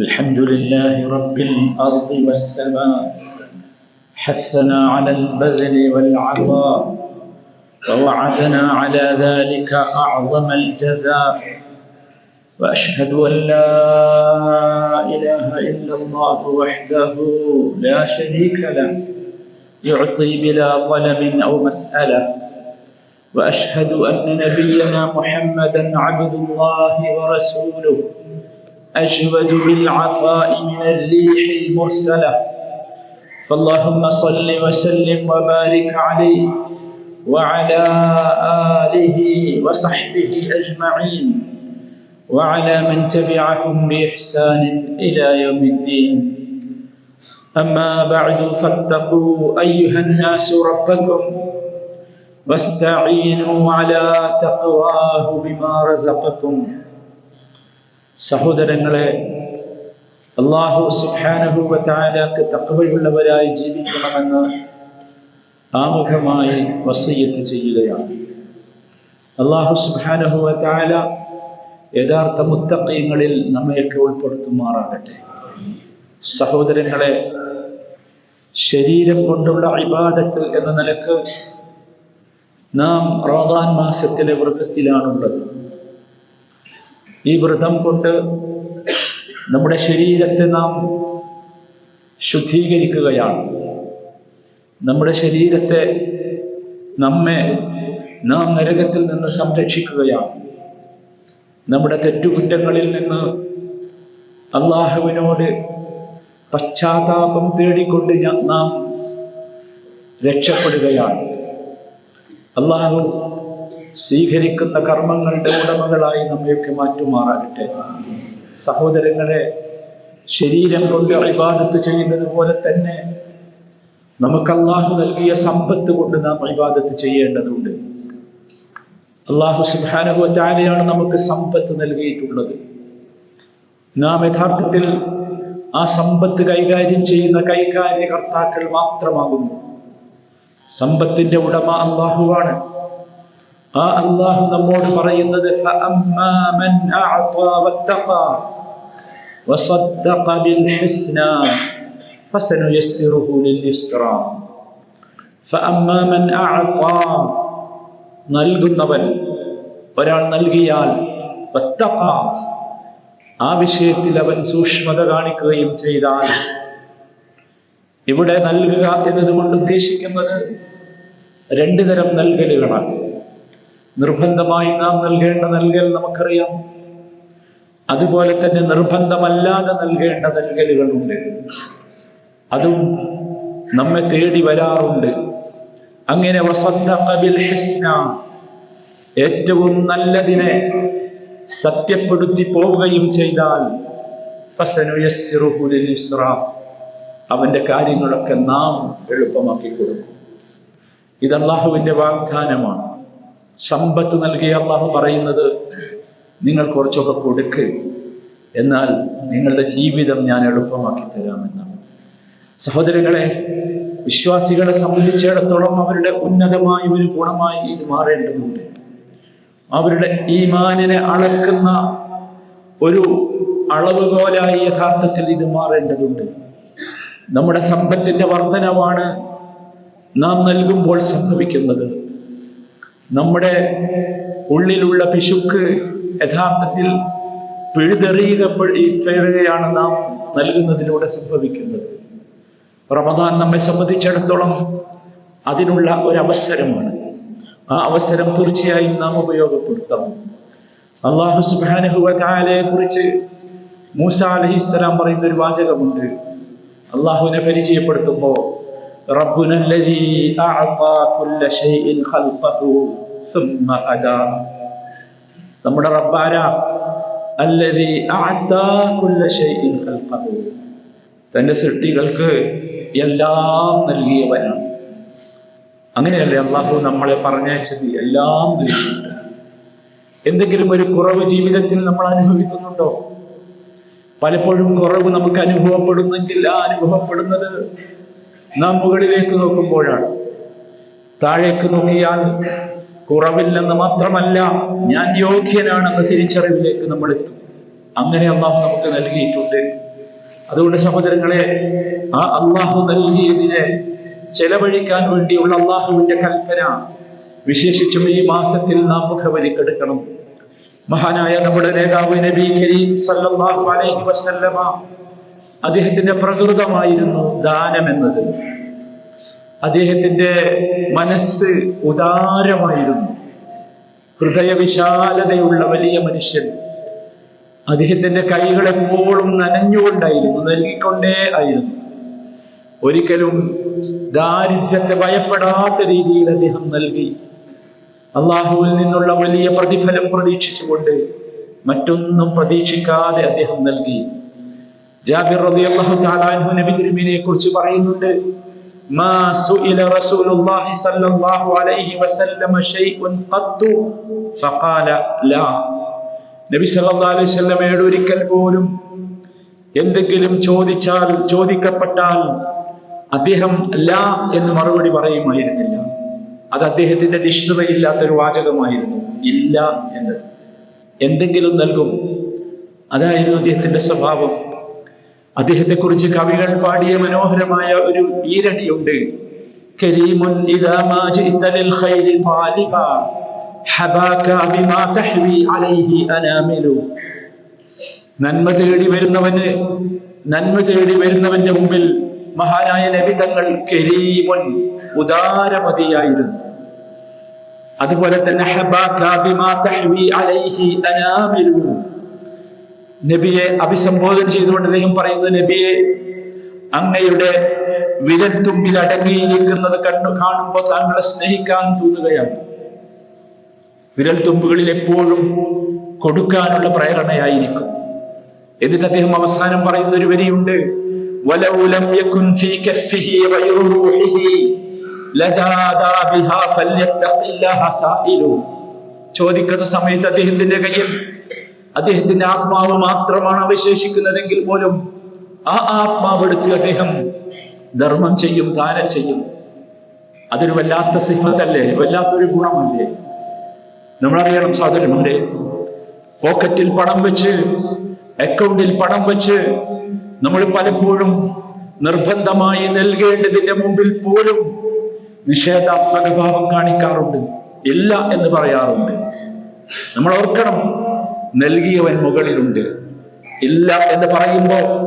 الحمد لله رب الأرض والسماء حثنا على البذل والعطاء ووعدنا على ذلك أعظم الجزاء وأشهد أن لا إله إلا الله وحده لا شريك له يعطي بلا طلب أو مسألة. وأشهد أن نبينا محمدا عبد الله ورسوله أجود بالعطاء من الريح المرسلة. فاللهم صل وسلم وبارك عليه وعلى آله وصحبه أجمعين وعلى من تبعهم بإحسان إلى يوم الدين. أما بعد فاتقوا أيها الناس ربكم. واستعينوا على تقواه بما رزقكم സഹോദരങ്ങളെ അള്ളാഹു സുഖാനുഭവത്തായാലക്ക് തക്കവയുള്ളവരായി ജീവിക്കണമെന്ന് ആമുഖമായി വസയ്യത്ത് ചെയ്യുകയാണ് അള്ളാഹു സുഖാനുഭവത്തായ യഥാർത്ഥ മുത്തക്കയങ്ങളിൽ നമ്മയൊക്കെ ഉൾപ്പെടുത്തുമാറാകട്ടെ സഹോദരങ്ങളെ ശരീരം കൊണ്ടുള്ള ഇബാദത്ത് എന്ന നിലക്ക് നാം റോദാൻ മാസത്തിലെ വ്രതത്തിലാണുള്ളത്. ഈ വ്രതം കൊണ്ട് നമ്മുടെ ശരീരത്തെ നാം ശുദ്ധീകരിക്കുകയാണ്. നമ്മുടെ ശരീരത്തെ നമ്മെ നാം നരകത്തിൽ നിന്ന് സംരക്ഷിക്കുകയാണ്. നമ്മുടെ തെറ്റുകുറ്റങ്ങളിൽ നിന്ന് അള്ളാഹുവിനോട് പശ്ചാത്താപം തേടിക്കൊണ്ട് നാം രക്ഷപ്പെടുകയാണ്. അള്ളാഹു സ്വീകരിക്കുന്ന കർമ്മങ്ങളുടെ ഉടമകളായി നമ്മയൊക്കെ മാറ്റുമാറാകട്ടെ. സഹോദരങ്ങളെ ശരീരം കൊണ്ട് അഭിവാദത്ത് ചെയ്യുന്നത് പോലെ തന്നെ നമുക്ക് അള്ളാഹു നൽകിയ സമ്പത്ത് കൊണ്ട് നാം അഭിവാദത്ത് ചെയ്യേണ്ടതുണ്ട്. അള്ളാഹു സുബാനുഭവത്താലെയാണ് നമുക്ക് സമ്പത്ത് നൽകിയിട്ടുള്ളത്. നാം യഥാർത്ഥത്തിൽ ആ സമ്പത്ത് കൈകാര്യം ചെയ്യുന്ന കൈകാര്യകർത്താക്കൾ മാത്രമാകുന്നു. സമ്പത്തിന്റെ ഉടമ അള്ളാഹുവാണ് ആ അള്ളാഹു നമ്മോട് പറയുന്നത് നൽകുന്നവൻ ഒരാൾ നൽകിയാൽ ആ വിഷയത്തിൽ അവൻ സൂക്ഷ്മത കാണിക്കുകയും ചെയ്താൽ ഇവിടെ നൽകുക എന്നതുകൊണ്ട് ഉദ്ദേശിക്കുന്നത് രണ്ടു തരം നൽകലുകളാണ്. നിർബന്ധമായി നാം നൽകേണ്ട നൽകൽ നമുക്കറിയാം. അതുപോലെ തന്നെ നിർബന്ധമല്ലാതെ നൽകേണ്ട നൽകലുകളുണ്ട്. അതും നമ്മെ തേടി വരാറുണ്ട്. അങ്ങനെ ഏറ്റവും നല്ലതിനെ സത്യപ്പെടുത്തി പോവുകയും ചെയ്താൽ അവന്റെ കാര്യങ്ങളൊക്കെ നാം എളുപ്പമാക്കി കൊടുക്കും. ഇത് അള്ളാഹുവിന്റെ വാഗ്ദാനമാണ്. സമ്പത്ത് നൽകിയ അള്ളാഹു പറയുന്നത് നിങ്ങൾ കുറച്ചൊക്കെ കൊടുക്ക്. എന്നാൽ നിങ്ങളുടെ ജീവിതം ഞാൻ എളുപ്പമാക്കി തരാമെന്നാണ്. സഹോദരങ്ങളെ വിശ്വാസികളെ സംബന്ധിച്ചിടത്തോളം അവരുടെ ഉന്നതമായ ഒരു ഗുണമായി ഇത് മാറേണ്ടതുണ്ട്. അവരുടെ ഈമാനിനെ അളക്കുന്ന ഒരു അളവുകോലായി യഥാർത്ഥത്തിൽ ഇത് മാറേണ്ടതുണ്ട്. നമ്മുടെ സമ്പത്തിന്റെ വർധനവാണ് നാം നൽകുമ്പോൾ സംഭവിക്കുന്നത്. നമ്മുടെ ഉള്ളിലുള്ള പിശുക്ക് യഥാർത്ഥത്തിൽ പിഴുതെറിയുകയാണ് നാം നൽകുന്നതിലൂടെ സംഭവിക്കുന്നത്. റമദാൻ നമ്മെ സംബന്ധിച്ചിടത്തോളം അതിനുള്ള ഒരു അവസരമാണ് ആ അവസരം തീർച്ചയായും നാം ഉപയോഗപ്പെടുത്തണം അള്ളാഹു സുബാനഹുവലെ കുറിച്ച് മൂസ അലഹിസ്സലാം പറയുന്ന ഒരു വാചകമുണ്ട്. അള്ളാഹുവിനെ പരിചയപ്പെടുത്തുമ്പോ നമ്മുടെ റബ്ബാര തന്റെ സൃഷ്ടികൾക്ക് എല്ലാം നൽകിയവനാണ്. അങ്ങനെയല്ലേ അള്ളാഹു നമ്മളെ പറഞ്ഞയച്ചത്? എല്ലാം നൽകിയിട്ടുണ്ട്. എന്തെങ്കിലും ഒരു കുറവ് ജീവിതത്തിൽ നമ്മൾ അനുഭവിക്കുന്നുണ്ടോ? പലപ്പോഴും കുറവ് നമുക്ക് അനുഭവപ്പെടുന്നെങ്കിൽ ആ അനുഭവപ്പെടുന്നത്. നാം മുകളിലേക്ക് നോക്കുമ്പോഴാണ്. താഴേക്ക് നോക്കിയാൽ കുറവില്ലെന്ന് മാത്രമല്ല ഞാൻ യോഗ്യനാണെന്ന തിരിച്ചറിവിലേക്ക് നമ്മൾ എത്തും. അങ്ങനെ അള്ളാഹു നമുക്ക് നൽകിയിട്ടുണ്ട്. അതുകൊണ്ട് സഹോദരങ്ങളെ ആ അള്ളാഹു നൽകിയതിനെ ചെലവഴിക്കാൻ വേണ്ടിയുള്ള അള്ളാഹുവിന്റെ കൽപ്പന വിശേഷിച്ചും ഈ മാസത്തിൽ നാം മുഖവരിക്കെടുക്കണം. മഹാനായ നമ്മുടെ നേതാവ് നബി കരീം സല്ലല്ലാഹു അലൈഹി വസല്ലമ അദ്ദേഹത്തിന്റെ പ്രകൃതമായിരുന്നു ദാനം എന്നത് അദ്ദേഹത്തിന്റെ മനസ്സ് ഉദാരമായിരുന്നു. ഹൃദയവിശാലതയുള്ള വലിയ മനുഷ്യൻ. അദ്ദേഹത്തിന്റെ കൈകൾ എപ്പോഴും നനഞ്ഞുകൊണ്ടായിരുന്നു നൽകിക്കൊണ്ടേ ആയിരുന്നു. ഒരിക്കലും ദാരിദ്ര്യത്തെ ഭയപ്പെടാത്ത രീതിയിൽ അദ്ദേഹം നൽകി. അള്ളാഹുവിൽ നിന്നുള്ള വലിയ പ്രതിഫലം പ്രതീക്ഷിച്ചുകൊണ്ട് മറ്റൊന്നും പ്രതീക്ഷിക്കാതെ അദ്ദേഹം നൽകി. ജാബിർ റളിയല്ലാഹു തആല അൻഹു നബി തിരുമേനിയെ കുറിച്ച് പറയുന്നുണ്ട് മാ സുഇല റസൂലുള്ളാഹി സ്വല്ലല്ലാഹു അലൈഹി വസല്ലമ ഷൈഉൻ ഖത്തു ഫഖാല ലാ. നബി സല്ലല്ലാഹു അലൈഹി വസല്ലമയോട് ഒരിക്കൽ പോലും എന്തെങ്കിലും ചോദിച്ചാൽ ചോദിക്കപ്പെട്ടാൽ അദ്ദേഹം ലാ എന്ന് മറുപടി പറയുമായിരുന്നില്ല. അത് അദ്ദേഹത്തിന്റെ നിഷ്ഠതയില്ലാത്തൊരു വാചകമായിരുന്നു ഇല്ല എന്ന് എന്തെങ്കിലും നൽകും. അതായിരുന്നു അദ്ദേഹത്തിന്റെ സ്വഭാവം. അദ്ദേഹത്തെക്കുറിച്ച് കവികൾ പാടിയ മനോഹരമായ ഒരു ഈരടിയുണ്ട്. കരീമുൻ നന്മ തേടി വരുന്നവന് നന്മ തേടി വരുന്നവന്റെ മുമ്പിൽ മഹാനായ നബി കരീമുൻ ഉദാരമതിയായിരുന്നു. അതുപോലെ തന്നെ നബിയെ അഭിസംബോധന ചെയ്തുകൊണ്ട് അദ്ദേഹം പറയുന്നു നബിയെ അങ്ങയുടെ വിരൽ തുമ്പിൽ അടങ്ങിയിരിക്കുന്നത് കണ്ടു കാണുമ്പോൾ താങ്കളെ സ്നേഹിക്കാൻ തോന്നുകയാണ്. വിരൽ തുമ്പുകളിൽ എപ്പോഴും കൊടുക്കാനുള്ള പ്രേരണയായിരിക്കും. എന്നിട്ട് അദ്ദേഹം അവസാനം പറയുന്ന ഒരു വരിയുണ്ട് "വലൗ ലം യകുൻ ഫീ ബിഹാ സായിലു." ചോദിക്കുന്ന സമയത്ത് അദ്ദേഹത്തിന്റെ കയ്യിൽ അദ്ദേഹത്തിന്റെ ആത്മാവ് മാത്രമാണ് അവശേഷിക്കുന്നതെങ്കിൽ പോലും ആ ആത്മാവ് എടുത്ത് അദ്ദേഹം ധർമ്മം ചെയ്യും ദാനം ചെയ്യും. അതൊരു വല്ലാത്ത സിഫത്തല്ലേ വല്ലാത്തൊരു ഗുണമല്ലേ? നമ്മളറിയണം സഹോദരന്മാരെ പോക്കറ്റിൽ പണം വെച്ച് അക്കൗണ്ടിൽ പണം വെച്ച് നമ്മൾ പലപ്പോഴും നിർബന്ധമായി നൽകേണ്ടതിന്റെ മുമ്പിൽ പോലും നിഷേധാത്മക ഭാവം കാണിക്കാറുണ്ട്. ഇല്ല എന്ന് പറയാറുണ്ട്. നമ്മൾ ഓർക്കണം നൽകിയവൻ മുകളിലുണ്ട്. ഇല്ല എന്ന് പറയുമ്പോൾ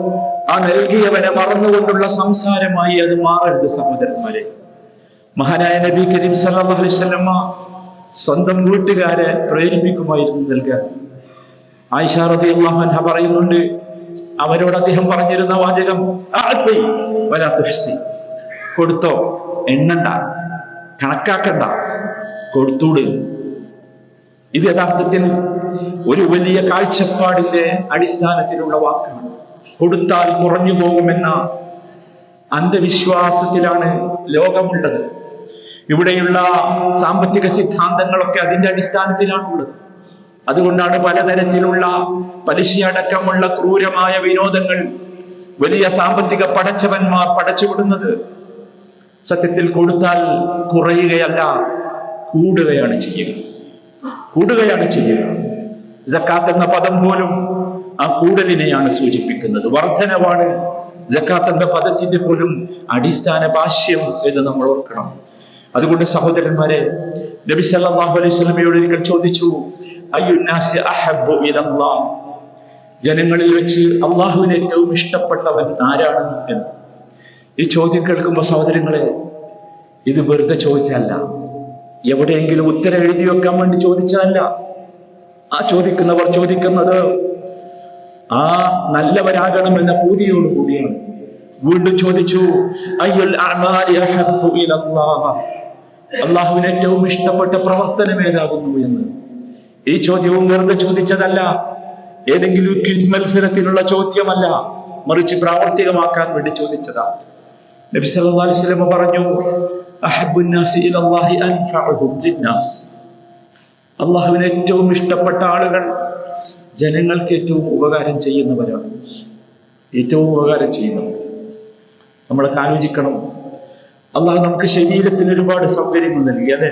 ആ നൽകിയവനെ മറന്നുകൊണ്ടുള്ള സംസാരമായി അത് മാറരുത് സഹോദരന്മാരെ. മഹാനായ നബി കരീം സല്ലല്ലാഹു അലൈഹി വസല്ലമ സ്വന്തം വീട്ടുകാരെ പ്രേരിപ്പിക്കുമായിരുന്നു നൽകാൻ. ആയിഷ റളിയല്ലാഹു അൻഹ പറയുന്നുണ്ട് അവരോട് അദ്ദേഹം പറഞ്ഞിരുന്ന വാചകം. കൊടുത്തോ. എണ്ണണ്ട കണക്കാക്കണ്ട കൊടുത്തൂട് ഇത് യഥാർത്ഥത്തിൽ ഒരു വലിയ കാഴ്ചപ്പാടിന്റെ അടിസ്ഥാനത്തിലുള്ള വാക്കാണ്. കൊടുത്താൽ കുറഞ്ഞു പോകുമെന്ന അന്ധവിശ്വാസത്തിലാണ് ലോകമുള്ളത്. ഇവിടെയുള്ള സാമ്പത്തിക സിദ്ധാന്തങ്ങളൊക്കെ അതിന്റെ അടിസ്ഥാനത്തിലാണുള്ളത്. അതുകൊണ്ടാണ് പലതരത്തിലുള്ള പലിശയടക്കമുള്ള ക്രൂരമായ വിനോദങ്ങൾ വലിയ സാമ്പത്തിക പടച്ചവന്മാർ പടച്ചുവിടുന്നത്. സത്യത്തിൽ കൊടുത്താൽ കുറയുകയല്ല കൂടുകയാണ് ചെയ്യുക. കൂടുകയാണ് ചെയ്യുക. ജക്കാത്ത് എന്ന പദം പോലും ആ കൂടലിനെയാണ് സൂചിപ്പിക്കുന്നത്. വർധനവാണ്. ജക്കാത്ത് എന്ന പദത്തിന്റെ പോലും അടിസ്ഥാന ഭാഷ്യം എന്ന് നമ്മൾ ഓർക്കണം. അതുകൊണ്ട് സഹോദരന്മാരെ നബി സല്ലല്ലാഹു അലൈഹി വസല്ലമയോട് ഒരിക്കൽ ചോദിച്ചു അയ്യുന്നാസി അഹബ്ബു ഇലല്ലാഹ്? ജനങ്ങളിൽ വെച്ച് അള്ളാഹുവിന് ഏറ്റവും ഇഷ്ടപ്പെട്ടവൻ ആരാണ് എന്ന്. ഈ ചോദ്യം കേൾക്കുമ്പോൾ സഹോദരങ്ങളെ ഇത് വെറുതെ ചോദിച്ചതല്ല. എവിടെയെങ്കിലും ഉത്തരം എഴുതി വെക്കാൻ വേണ്ടി ചോദിച്ചതല്ല. ആ ചോദിക്കുന്നവർ ചോദിക്കുന്നത് ആ നല്ലവരാകണമെന്ന പൂതിയോട് കൂടിയാണ്. വീണ്ടും ചോദിച്ചു അള്ളാഹുവിന് ഏറ്റവും ഇഷ്ടപ്പെട്ട പ്രവർത്തനം ഏതാകുന്നു എന്ന്. ഈ ചോദ്യവും വെറുതെ ചോദിച്ചതല്ല. ഏതെങ്കിലും ക്വിസ് മത്സരത്തിലുള്ള ചോദ്യമല്ല മറിച്ച് പ്രാവർത്തികമാക്കാൻ വേണ്ടി ചോദിച്ചതാണ്. നബി സല്ലല്ലാഹു അലൈഹി വസല്ലം പറഞ്ഞു അഹബ്ബുൻ നാസി ഇലല്ലാഹി അൻഫഉഹും ലിന്നാസ് അള്ളാഹുവിന് ഏറ്റവും ഇഷ്ടപ്പെട്ട ആളുകൾ ജനങ്ങൾക്ക് ഏറ്റവും ഉപകാരം ചെയ്യുന്നവരാണ്. ഏറ്റവും ഉപകാരം ചെയ്യുന്നവർ. നമ്മളൊക്കെ ആലോചിക്കണം. അള്ളാഹു നമുക്ക് ശരീരത്തിന് ഒരുപാട് സൗകര്യങ്ങൾ നൽകി അതെ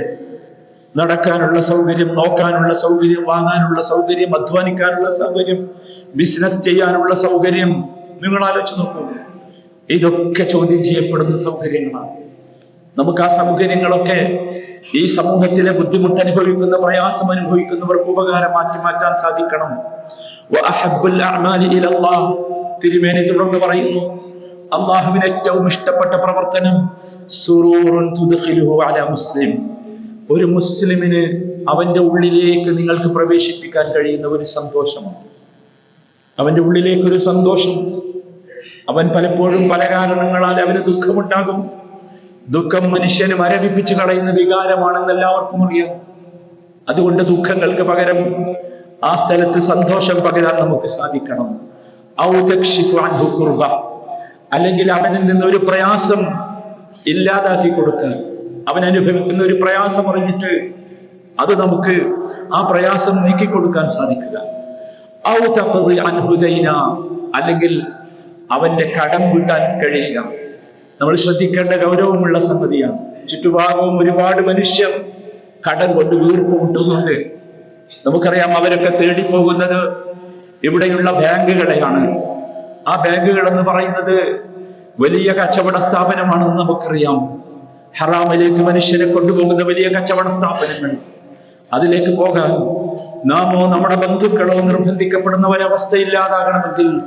നടക്കാനുള്ള സൗകര്യം നോക്കാനുള്ള സൗകര്യം വാങ്ങാനുള്ള സൗകര്യം അധ്വാനിക്കാനുള്ള സൗകര്യം ബിസിനസ് ചെയ്യാനുള്ള സൗകര്യം. നിങ്ങൾ ആലോചിച്ച് നോക്കൂ. ഇതൊക്കെ ചോദ്യം ചെയ്യപ്പെടുന്ന സൗകര്യങ്ങളാണ്. നമുക്ക് ആ സൗകര്യങ്ങളൊക്കെ ഈ സമൂഹത്തിലെ ബുദ്ധിമുട്ട് അനുഭവിക്കുന്ന പ്രയാസം അനുഭവിക്കുന്നവർക്ക് ഉപകാരമാക്കി മാറ്റാൻ സാധിക്കണം. തിരുമേനി തുടർന്ന് പറയുന്നു അള്ളാഹുവിന് ഏറ്റവും ഇഷ്ടപ്പെട്ട പ്രവർത്തനം മുസ്ലിം. ഒരു മുസ്ലിമിന് അവന്റെ ഉള്ളിലേക്ക് നിങ്ങൾക്ക് പ്രവേശിപ്പിക്കാൻ കഴിയുന്ന ഒരു സന്തോഷമാണ്. അവന്റെ ഉള്ളിലേക്ക് ഒരു സന്തോഷം അവൻ പലപ്പോഴും പല കാരണങ്ങളാൽ അവന് ദുഃഖമുണ്ടാകും. ദുഃഖം മനുഷ്യന് മരവിപ്പിച്ച് കളയുന്ന വികാരമാണെന്ന് എല്ലാവർക്കും അറിയാം. അതുകൊണ്ട് ദുഃഖങ്ങൾക്ക് പകരം ആ സ്ഥലത്ത് സന്തോഷം പകരാൻ നമുക്ക് സാധിക്കണം. ഔ അൻഹു കുർബ. അല്ലെങ്കിൽ അവനിൽ നിന്ന് ഒരു പ്രയാസം ഇല്ലാതാക്കി കൊടുക്കുക. അവൻ അനുഭവിക്കുന്ന ഒരു പ്രയാസം അറിഞ്ഞിട്ട് അത് നമുക്ക് ആ പ്രയാസം നീക്കി കൊടുക്കാൻ സാധിക്കുക. ഔ തപ്പത് അൻഹു അല്ലെങ്കിൽ അവന്റെ കടം വീട്ടാൻ കഴിയുക നമ്മൾ ശ്രദ്ധിക്കേണ്ട ഗൗരവമുള്ള സംഗതിയാണ്. ചുറ്റുഭാഗവും ഒരുപാട് മനുഷ്യർ കടം കൊണ്ട് വീർപ്പ് മുട്ടുന്നുണ്ട് നമുക്കറിയാം അവരൊക്കെ തേടിപ്പോകുന്നത് ഇവിടെയുള്ള ബാങ്കുകളെയാണ്. ആ ബാങ്കുകൾ എന്ന് പറയുന്നത് വലിയ കച്ചവട സ്ഥാപനമാണെന്ന് നമുക്കറിയാം. ഹറാമിലേക്ക് മനുഷ്യരെ കൊണ്ടുപോകുന്ന വലിയ കച്ചവട സ്ഥാപനങ്ങൾ. അതിലേക്ക് പോകാൻ നാമോ നമ്മുടെ ബന്ധുക്കളോ നിർബന്ധിക്കപ്പെടുന്ന ഒരവസ്ഥയില്ലാതാകണമെങ്കിൽ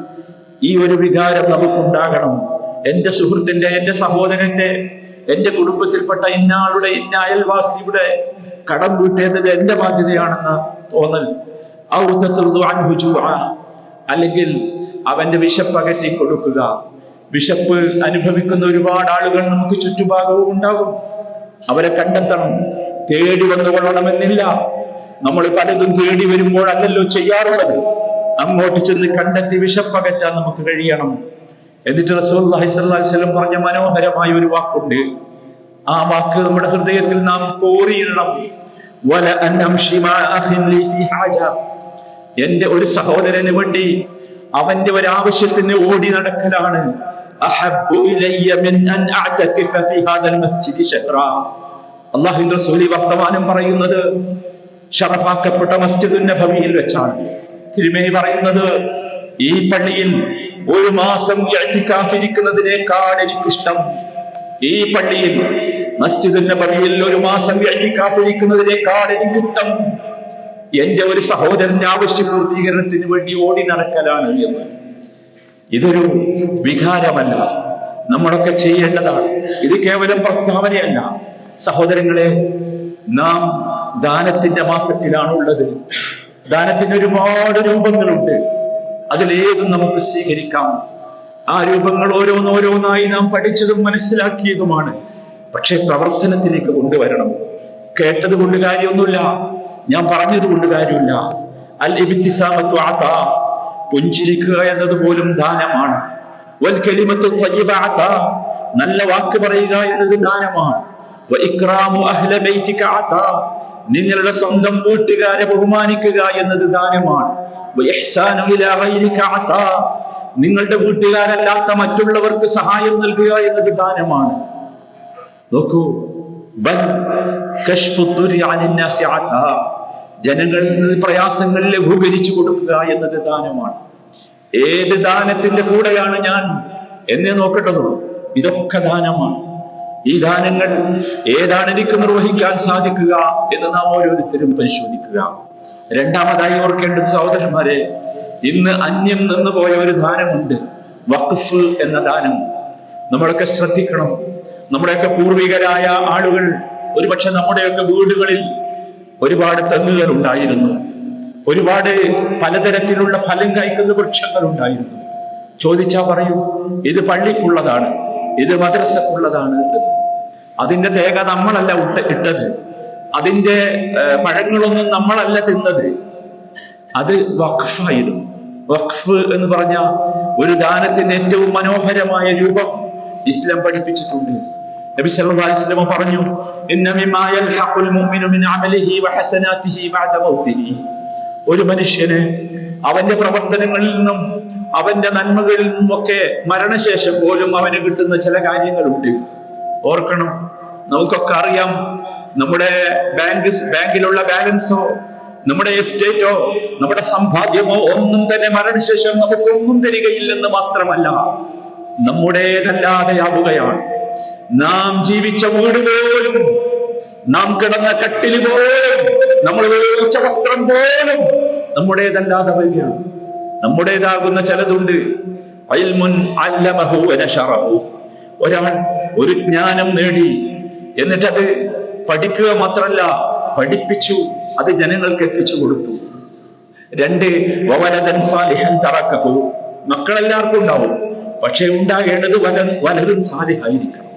ഈ ഒരു വികാരം നമുക്കുണ്ടാകണം. എന്റെ സുഹൃത്തിന്റെ എന്റെ സഹോദരന്റെ എന്റെ കുടുംബത്തിൽപ്പെട്ട ഇന്നാളുടെ ഇന്ന അയൽവാസിയുടെ കടം വീട്ടേണ്ടത് എന്റെ ബാധ്യതയാണെന്ന് തോന്നൽ. അല്ലെങ്കിൽ അവന്റെ വിശപ്പകറ്റി കൊടുക്കുക. വിശപ്പ് അനുഭവിക്കുന്ന ഒരുപാട് ആളുകൾ നമുക്ക് ചുറ്റുഭാഗവും ഉണ്ടാകും. അവരെ കണ്ടെത്തണം. തേടി വന്നുകൊള്ളണമെന്നില്ല. നമ്മൾ പലതും തേടി വരുമ്പോഴല്ലല്ലോ ചെയ്യാറുള്ളത്. അങ്ങോട്ട് ചെന്ന് കണ്ടെത്തി വിശപ്പകറ്റാൻ നമുക്ക് കഴിയണം. എന്നിട്ട് വസല്ലം പറഞ്ഞ മനോഹരമായ ഒരു വാക്കുണ്ട്. ആ വാക്ക് നമ്മുടെ ഹൃദയത്തിൽ നാം കോറിയിടണം എന്റെ ഒരു സഹോദരന് വേണ്ടി അവന്റെ ഒരു ആവശ്യത്തിന് ഓടി നടക്കലാണ്. റസൂലി വർത്തമാനം പറയുന്നത് ഷറഫാക്കപ്പെട്ട മസ്ജിദുൻ നബവിയിൽ വെച്ചാണ്. തിരുമേനി പറയുന്നത് ഈ പള്ളിയിൽ ഒരു മാസം ഇരിക്കുന്നതിനേക്കാൾ എനിക്കിഷ്ടം. ഈ പള്ളിയിൽ മസ്ജിദിന്റെ പള്ളിയിൽ ഒരു മാസം ഇരിക്കുന്നതിനേക്കാൾ എനിക്കിഷ്ടം. എന്റെ ഒരു സഹോദരന്റെ ആവശ്യ പൂർത്തീകരണത്തിന് വേണ്ടി ഓടി നടക്കലാണ് എന്ന്. ഇതൊരു വികാരമല്ല. നമ്മളൊക്കെ ചെയ്യേണ്ടതാണ്. ഇത് കേവലം പ്രസ്താവനയല്ല. സഹോദരങ്ങളെ നാം ദാനത്തിന്റെ മാസത്തിലാണ് ഉള്ളത് ദാനത്തിന് ഒരുപാട് രൂപങ്ങളുണ്ട്. അതിലേതും നമുക്ക് സ്വീകരിക്കാം. ആ രൂപങ്ങൾ ഓരോന്നോരോന്നായി നാം പഠിച്ചതും മനസ്സിലാക്കിയതുമാണ്. പക്ഷെ പ്രവർത്തനത്തിലേക്ക് കൊണ്ടുവരണം. കേട്ടത് കൊണ്ട് കാര്യമൊന്നുമില്ല. ഞാൻ പറഞ്ഞത് കൊണ്ട് കാര്യമില്ല. അൽ ഇബ്തിസാമത്തു ആതാ പുഞ്ചിരിക്കുക എന്നത് പോലും ദാനമാണ്. വൽ കലിമത്തു നല്ല വാക്ക് പറയുക എന്നത് ദാനമാണ്. വ അഹ്ല ബൈതിക നിങ്ങളുടെ സ്വന്തം വീട്ടുകാരെ ബഹുമാനിക്കുക എന്നത് ദാനമാണ്. നിങ്ങളുടെ വീട്ടുകാരല്ലാത്ത മറ്റുള്ളവർക്ക് സഹായം നൽകുക എന്നത് ദാനമാണ്. നോക്കൂ ജനങ്ങൾ പ്രയാസങ്ങൾ ലഘൂകരിച്ചു കൊടുക്കുക എന്നത് ദാനമാണ്. ഏത് ദാനത്തിന്റെ കൂടെയാണ് ഞാൻ? എന്നെ നോക്കട്ടതോ ഇതൊക്കെ ദാനമാണ്. ഈ ദാനങ്ങൾ ഏതാണ് എനിക്ക് നിർവഹിക്കാൻ സാധിക്കുക എന്ന് നാം ഓരോരുത്തരും പരിശോധിക്കുക. രണ്ടാമതായി ഓർക്കേണ്ടത് സഹോദരന്മാരെ ഇന്ന് അന്യം നിന്ന് പോയ ഒരു ദാനമുണ്ട്. വഖഫ് എന്ന ദാനം. നമ്മളൊക്കെ ശ്രദ്ധിക്കണം. നമ്മുടെയൊക്കെ പൂർവികരായ ആളുകൾ ഒരുപക്ഷെ നമ്മുടെയൊക്കെ വീടുകളിൽ ഒരുപാട് തെങ്ങുകൾ ഉണ്ടായിരുന്നു. ഒരുപാട് പലതരത്തിലുള്ള ഫലം കായ്ക്കുന്ന വൃക്ഷങ്ങൾ ഉണ്ടായിരുന്നു. ചോദിച്ചാ പറയൂ ഇത് പള്ളിക്കുള്ളതാണ്. ഇത് മദ്രസക്കുള്ളതാണ് അതിന്റെ തേക നമ്മളല്ല ഇട്ടത്. അതിന്റെ പഴങ്ങളൊന്നും നമ്മളല്ല തിന്നത്. അത് വഖഫായിരുന്നു. വഖഫ് എന്ന് പറഞ്ഞ ഒരു ദാനത്തിന്റെ ഏറ്റവും മനോഹരമായ രൂപം ഇസ്ലാം പഠിപ്പിച്ചിട്ടുണ്ട്. നബി സല്ലല്ലാഹു അലൈഹി പറഞ്ഞു യൽഹഖുൽ മിൻ ബഅദ മൗതിഹി ഒരു മനുഷ്യന് അവന്റെ പ്രവർത്തനങ്ങളിൽ നിന്നും അവന്റെ നന്മകളിൽ നിന്നുമൊക്കെ മരണശേഷം പോലും അവന് കിട്ടുന്ന ചില കാര്യങ്ങളുണ്ട്. ഓർക്കണം നമുക്കൊക്കെ അറിയാം നമ്മുടെ ബാങ്ക് ബാങ്കിലുള്ള ബാലൻസോ നമ്മുടെ എസ്റ്റേറ്റോ നമ്മുടെ സമ്പാദ്യമോ ഒന്നും തന്നെ മരണശേഷം നമുക്കൊന്നും തരികയില്ലെന്ന് മാത്രമല്ല നമ്മുടേതല്ലാതെയാവുകയാണ്. നാം ജീവിച്ച വീട് പോലും നാം കിടന്ന കട്ടിൽ പോലും നമ്മൾ ഉപയോഗിച്ച വസ്ത്രം പോലും നമ്മുടേതല്ലാതെ വരികയാണ്. നമ്മുടേതാകുന്ന ചിലതുണ്ട്. ഒരാൾ ഒരു ജ്ഞാനം നേടി. എന്നിട്ടത് പഠിക്കുക മാത്രല്ല പഠിപ്പിച്ചു അത് ജനങ്ങൾക്ക് എത്തിച്ചു കൊടുത്തു. രണ്ട് വവലതൻ സാലിഹൻ തറക്കഹു. മക്കളെല്ലാവർക്കും ഉണ്ടാവും. പക്ഷെ ഉണ്ടാകേണ്ടത് വല വലതും സാലിഹായിരിക്കണം.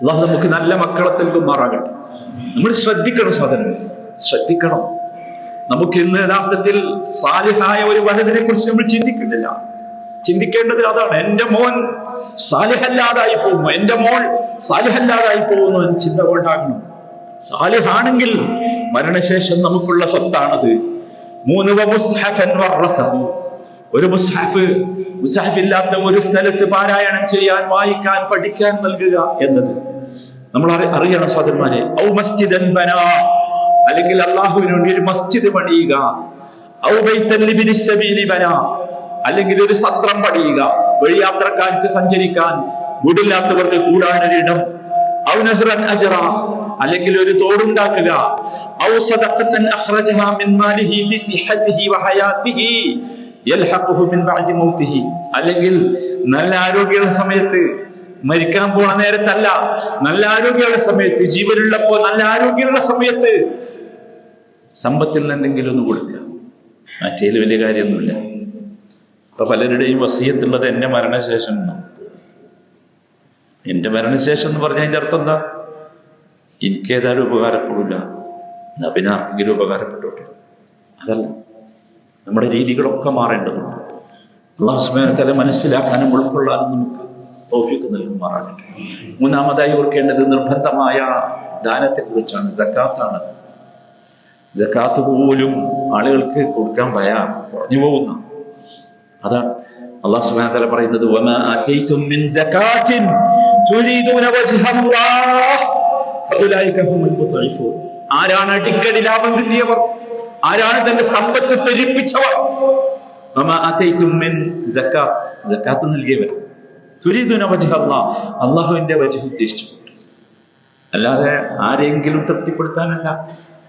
അള്ളാഹു നമുക്ക് നല്ല മക്കളെ നൽകുമാറാകട്ടെ നമ്മൾ ശ്രദ്ധിക്കണം സഹോദരൻ ശ്രദ്ധിക്കണം. നമുക്ക് ഇന്ന് യഥാർത്ഥത്തിൽ സാലിഹായ ഒരു വലതിനെ കുറിച്ച് നമ്മൾ ചിന്തിക്കുന്നില്ല. ചിന്തിക്കേണ്ടത് അതാണ് എന്റെ മോൻ സാലിഹല്ലാതായി പോകുന്നു. എന്റെ മോൾ സാലിഹല്ലാതായി പോകുന്നു എന്ന് ചിന്ത ഉണ്ടാകണം സാലിഹാണെങ്കിൽ മരണശേഷം നമുക്കുള്ള സ്വത്താണത്. മൂന്ന്. ഒരു മുസ്ഹഫ് ഇല്ലാത്ത ഒരു സ്ഥലത്ത് പാരായണം ചെയ്യാൻ വായിക്കാൻ പഠിക്കാൻ നൽകുക എന്നത്. നമ്മൾ അറി- അറിയണം സഹോദരന്മാരെ. ഔ മസ്ജിദൻ ബനാ. അല്ലെങ്കിൽ അള്ളാഹുവിന് വേണ്ടി ഒരു മസ്ജിദ് പണിയുക. അല്ലെങ്കിൽ ഒരു സത്രം പണിയുക. വഴിയാത്രക്കാർക്ക് സഞ്ചരിക്കാൻ വീടില്ലാത്തവർക്ക് കൂടാനൊരിടം. അല്ലെങ്കിൽ ഒരു തോടുണ്ടാക്കുക. അല്ലെങ്കിൽ നല്ല ആരോഗ്യമുള്ള സമയത്ത് മരിക്കാൻ പോണ നേരത്തല്ല. നല്ല ആരോഗ്യമുള്ള സമയത്ത് ജീവനുള്ളപ്പോ നല്ല ആരോഗ്യമുള്ള സമയത്ത് സമ്പത്തിൽ എന്തെങ്കിലും ഒന്ന് കൊടുക്കുക. മറ്റേൽ വലിയ കാര്യമൊന്നുമില്ല. ഇപ്പൊ പലരുടെയും വസീയത്തുള്ളത് എന്റെ മരണശേഷം. എന്റെ മരണശേഷം എന്ന് പറഞ്ഞ അതിന്റെ അർത്ഥം എന്താ? എനിക്ക് ഏതായാലും ഉപകാരപ്പെടില്ല. എന്നാ പിന്നെ ആർക്കെങ്കിലും ഉപകാരപ്പെട്ടോട്ടെ അതല്ല. നമ്മുടെ രീതികളൊക്കെ മാറേണ്ടതുണ്ട്. അള്ളാഹു സുബാനത്തല മനസ്സിലാക്കാനും ഉൾക്കൊള്ളാനും നമുക്ക് തോഫിക്ക് നൽകുമാറാകട്ടെ. മൂന്നാമതായി ഓർക്കേണ്ടത് നിർബന്ധമായ ദാനത്തെക്കുറിച്ചാണ്. കുറിച്ചാണ് ജക്കാത്താണ് ജക്കാത്ത് പോലും ആളുകൾക്ക് കൊടുക്കാൻ ഭയ കുറഞ്ഞു പോകുന്ന. അതാണ് അള്ളാഹു സുബാന പറയുന്നത് ആരാണ് അടിക്കടി ലാഭം കിട്ടിയവർ ആരാണ് തന്റെ സമ്പത്ത് പെരുപ്പിച്ചവർ അല്ലാഹുവിന്റെ വജ്ഹ് ഉദ്ദേശിച്ചു. അല്ലാതെ ആരെങ്കിലും തൃപ്തിപ്പെടുത്താനല്ല.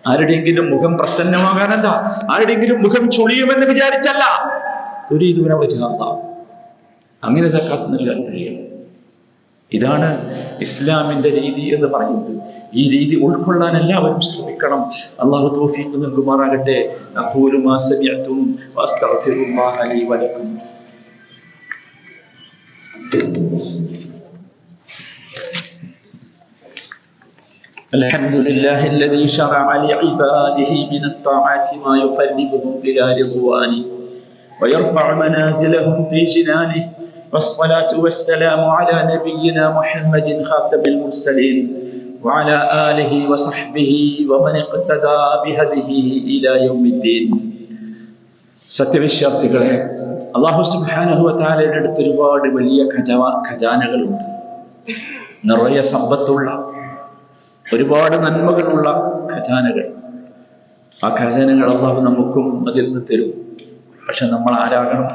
ആരുടെയെങ്കിലും മുഖം പ്രസന്നമാകാനല്ല ആരുടെയെങ്കിലും മുഖം ചുളിയുമെന്ന് വിചാരിച്ചല്ല. ഒരു വജ്ഹ അല്ലാഹ് അങ്ങനെ സക്കാത്ത് നൽകാൻ കഴിയണം. ഇതാണ് ഇസ്ലാമിന്റെ രീതി എന്ന് പറയുന്നത്. ഈ രീതി ഉൾക്കൊള്ളാൻ എല്ലാവരും ശ്രമിക്കണം. അള്ളാഹു തൗഫീഖ് നൽകുമാറാകട്ടെ. الحمد لله الذي شرع لعباده من الطاعات ما يقربهم إلى رضوانه ويرفع منازلهم في جنانه والصلاة والسلام على نبينا محمد خاتم المرسلين وعلى آله وصحبه ومن اقتدى بهديه إلى يوم الدين സത്യവിശ്വാസികളെ അള്ളാഹു സുബാനുഭവത്താലയുടെ അടുത്ത് ഒരുപാട് വലിയ ഖജാ ഖജാനകളുണ്ട് നിറയെ സമ്പത്തുള്ള ഒരുപാട് നന്മകളുള്ള ഖജാനകൾ. ആ ഖജാനകൾ അള്ളാഹു നമുക്കും അതിൽ നിന്ന് തരും. പക്ഷെ നമ്മൾ ആരാകണം?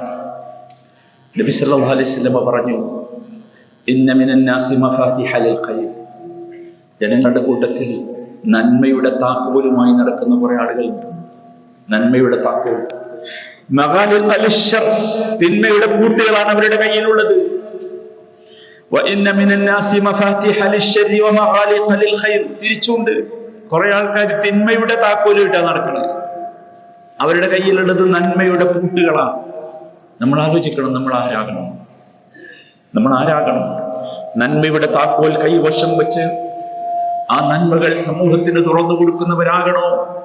നബി സല്ലല്ലാഹു അലൈഹി വസല്ലമ പറഞ്ഞു ഇന്ന മിനൻ നാസി മഫാതിഹ ലിൽ ഖൈർ. ജനങ്ങളുടെ കൂട്ടത്തിൽ നന്മയുടെ താക്കോലുമായി നടക്കുന്ന കുറെ ആളുകളുണ്ട്. നന്മയുടെ താക്കോൽ. ലിശ്ശർ തിന്മയുടെ കൂട്ടുകളാണ് അവരുടെ കയ്യിലുള്ളത്. തിരിച്ചുണ്ട് കുറെ ആൾക്കാർ തിന്മയുടെ താക്കോലിട്ടാ നടക്കുന്നത് അവരുടെ കയ്യിലുള്ളത് നന്മയുടെ പൂട്ടുകളാണ് നമ്മൾ ആലോചിക്കണം നമ്മൾ ആരാകണം? നമ്മൾ ആരാകണം? നന്മയുടെ താക്കോൽ കൈവശം വെച്ച് ആ നന്മകൾ സമൂഹത്തിന് തുറന്നു കൊടുക്കുന്നവരാകണോ?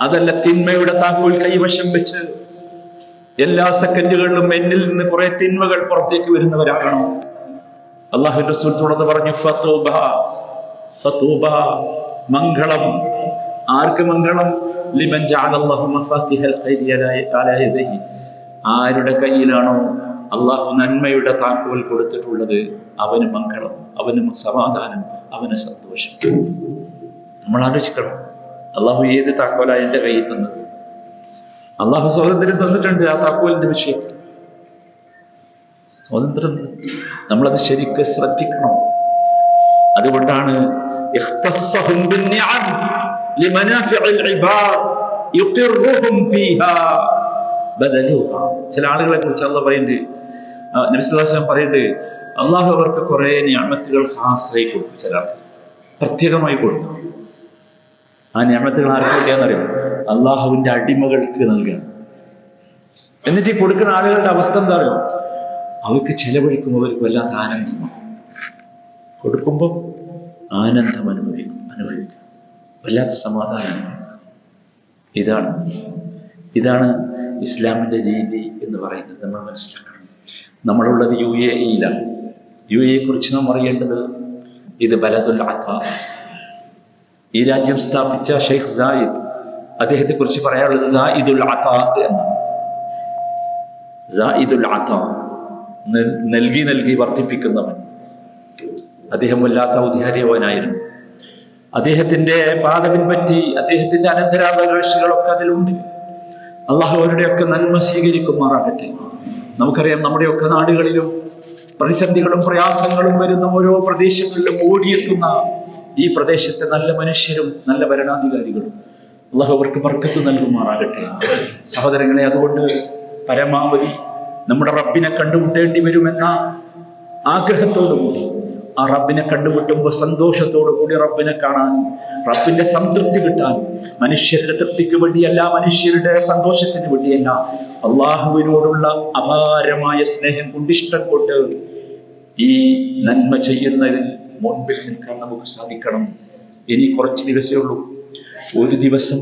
അതല്ല തിന്മയുടെ താക്കോൽ കൈവശം വെച്ച് എല്ലാ സെക്കൻഡുകളിലും എന്നിൽ നിന്ന് കുറെ തിന്മകൾ പുറത്തേക്ക് വരുന്നവരാകണോ? അള്ളാഹു റസൂൽ തുടർന്ന് പറഞ്ഞു മംഗളം. ആർക്ക് മംഗളം? ജഅലല്ലാഹു ആരുടെ കയ്യിലാണോ അള്ളാഹു നന്മയുടെ താക്കോൽ കൊടുത്തിട്ടുള്ളത്? അവന് മംഗളം അവന് സമാധാനം അവന് സന്തോഷം. നമ്മൾ ആലോചിക്കണം അള്ളാഹു ഏത് താക്കോലാ എന്റെ കയ്യിൽ തന്നത്? അള്ളാഹു സ്വാതന്ത്ര്യം തന്നിട്ടുണ്ട് ആ താക്കോലിന്റെ വിഷയത്തിൽ. സ്വാതന്ത്ര്യം നമ്മളത് ശരിക്ക് ശ്രദ്ധിക്കണം. അതുകൊണ്ടാണ് ചില ആളുകളെ കുറിച്ച് അല്ല പറയുന്നുണ്ട്. നബിസ്വലാസ്ലാം പറയുന്നുണ്ട് അള്ളാഹു അവർക്ക് കുറെ ഞാമത്തുകൾ ആശ്രയി കൊടുത്തു ചില പ്രത്യേകമായി കൊടുത്തു ആ ഞാമത്തുകൾ ആർക്ക് അള്ളാഹുവിന്റെ അടിമകൾക്ക് നൽകണം എന്നിട്ട് ഈ കൊടുക്കുന്ന ആളുകളുടെ അവസ്ഥ എന്താ അറിയോ? അവർക്ക് ചെലവഴിക്കുമ്പോൾ അവർക്ക് വല്ലാത്ത ആനന്ദമാണ് കൊടുക്കുമ്പോൾ ആനന്ദം അനുഭവിക്കും അനുഭവിക്കും. വല്ലാത്ത സമാധാനമാണ് ഇതാണ്. ഇതാണ് ഇസ്ലാമിന്റെ രീതി എന്ന് പറയുന്നത് നമ്മൾ മനസ്സിലാക്കണം. നമ്മളുള്ളത് യു എ ഇയിലാണ് യു എയെ കുറിച്ച് നാം അറിയേണ്ടത് ഇത് ബലതുൽ അത്ത ഈ രാജ്യം സ്ഥാപിച്ച ഷെയ്ഖ് സായിദ് അദ്ദേഹത്തെ കുറിച്ച് പറയാനുള്ളത് സായിദുൽ അത്ത എന്നാണ്. സായിദുൽ അത്ത നൽകി നൽകി വർദ്ധിപ്പിക്കുന്നവൻ. അദ്ദേഹം വല്ലാത്ത ഔദ്യാരിയവനായിരുന്നു അദ്ദേഹത്തിന്റെ പാത പറ്റി അദ്ദേഹത്തിന്റെ അനന്തരാവകാശികളൊക്കെ അതിലുണ്ട്. അള്ളാഹു അവരുടെയൊക്കെ നന്മ സ്വീകരിക്കുമാറാകട്ടെ. നമുക്കറിയാം നമ്മുടെയൊക്കെ നാടുകളിലും പ്രതിസന്ധികളും പ്രയാസങ്ങളും വരുന്ന ഓരോ പ്രദേശങ്ങളിലും ഓടിയെത്തുന്ന ഈ പ്രദേശത്തെ നല്ല മനുഷ്യരും നല്ല ഭരണാധികാരികളും അള്ളാഹു അവർക്ക് ബർക്കത്ത് നൽകുമാറാകട്ടെ. സഹോദരങ്ങളെ അതുകൊണ്ട് പരമാവധി നമ്മുടെ റബ്ബിനെ കണ്ടുമുട്ടേണ്ടി വരുമെന്ന ആഗ്രഹത്തോടുകൂടി ആ റബ്ബിനെ കണ്ടുമുട്ടുമ്പോൾ സന്തോഷത്തോടു കൂടി റബ്ബിനെ കാണാൻ റബ്ബിന്റെ സംതൃപ്തി കിട്ടാൻ മനുഷ്യരുടെ തൃപ്തിക്ക് വേണ്ടിയല്ല മനുഷ്യരുടെ സന്തോഷത്തിന് വേണ്ടിയല്ല അള്ളാഹുവിനോടുള്ള അപാരമായ സ്നേഹം കൊണ്ട് ഇഷ്ടം കൊണ്ട് ഈ നന്മ ചെയ്യുന്നതിൽ മുൻപിൽ നിൽക്കാൻ നമുക്ക് സാധിക്കണം. ഇനി കുറച്ച് ദിവസമേ ഉള്ളൂ. ഒരു ദിവസം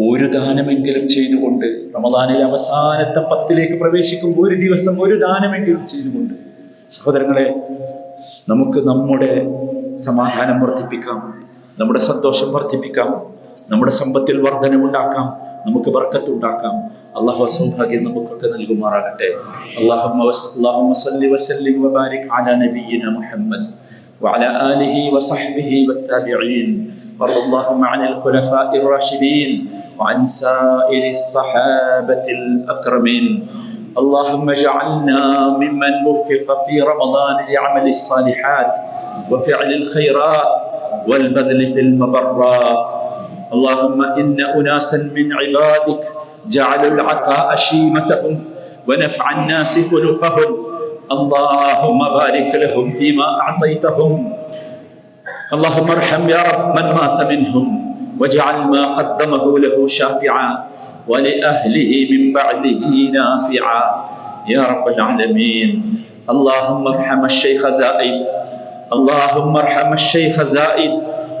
ഒരു ദാനമെങ്കിലും ചെയ്തുകൊണ്ട് റമദാനിലെ അവസാനത്തെ പത്തിലേക്ക് പ്രവേശിക്കുമ്പോൾ ഒരു ദിവസം ഒരു ദാനമെങ്കിലും ചെയ്തുകൊണ്ട് സഹോദരങ്ങളെ നമുക്ക് നമ്മുടെ സമാധാനം വർദ്ധിപ്പിക്കാം നമ്മുടെ സന്തോഷം വർദ്ധിപ്പിക്കാം നമ്മുടെ സമ്പത്തിൽ വർധനമുണ്ടാക്കാം നമുക്ക് ബർക്കത്ത് ഉണ്ടാക്കാം അള്ളാഹു സൗഭാഗ്യം നമുക്കൊക്കെ നൽകുമാറാകട്ടെ അള്ളാഹു صل وسلم وبارك على نبينا محمد وعلى آله وصحبه والتابعين وارض اللهم عن الخلفاء الراشدين وعن سائر الصحابة الأكرمين. اللهم اجعلنا ممن وفق في رمضان لعمل الصالحات وفعل الخيرات والبذل في المبرات. اللهم إن أناسا من عبادك جعلوا العطاء شيمتهم ونفع الناس خلقهم. اللهم بارك لهم فيما أعطيتهم. اللهم ارحم يا رب من مات منهم. واجعل ما قدمه له شافعا ولأهله من بعده نافعا. يا رب العالمين اللهم ارحم الشيخ زائد اللهم ارحم الشيخ زائد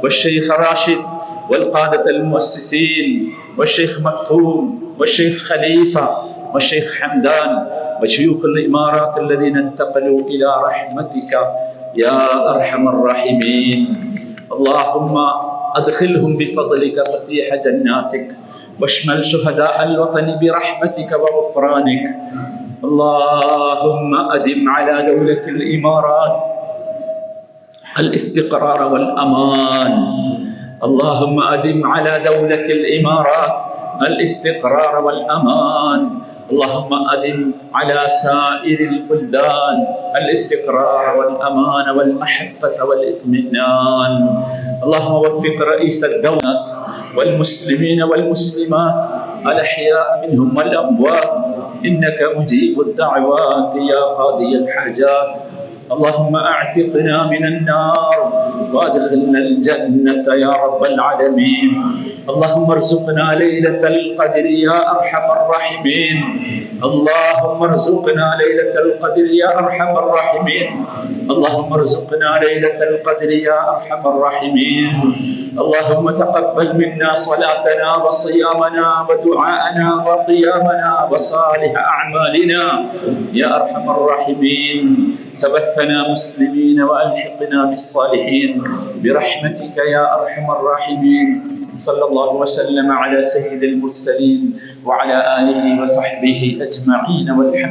والشيخ راشد والقادة المؤسسين والشيخ مكتوم والشيخ خليفة والشيخ حمدان وشيوخ الإمارات الذين انتقلوا إلى رحمتك يا أرحم الراحمين. اللهم أدخلهم بفضلك فسيح جناتك. واشمل شهداء الوطن برحمتك وغفرانك. اللهم أدم على دولة الإمارات الاستقرار والأمان. اللهم أدم على دولة الإمارات الاستقرار والأمان. اللهم أدم على سائر البلدان الاستقرار والأمان والمحبة والإطمئنان. اللهم وفق رئيس الدولة والمسلمين والمسلمات الأحياء منهم والأموات. إنك مجيب الدعوات يا قاضي الحاجات. اللهم أعتقنا من النار وأدخلنا الجنة يا رب العالمين. اللهم ارزقنا ليلة القدر يا أرحم الراحمين. اللهم ارزقنا ليلة القدر يا أرحم الراحمين. اللهم ارزقنا ليلة القدر يا أرحم الراحمين. اللهم تقبل منا صلاتنا وصيامنا ودعاءنا وقيامنا وصالح أعمالنا يا أرحم الراحمين. توفنا مسلمين وألحقنا بالصالحين. برحمتك يا أرحم الراحمين. صلى الله وسلم على سيد المرسلين. وعلى آله وصحبه أجمعين والحمد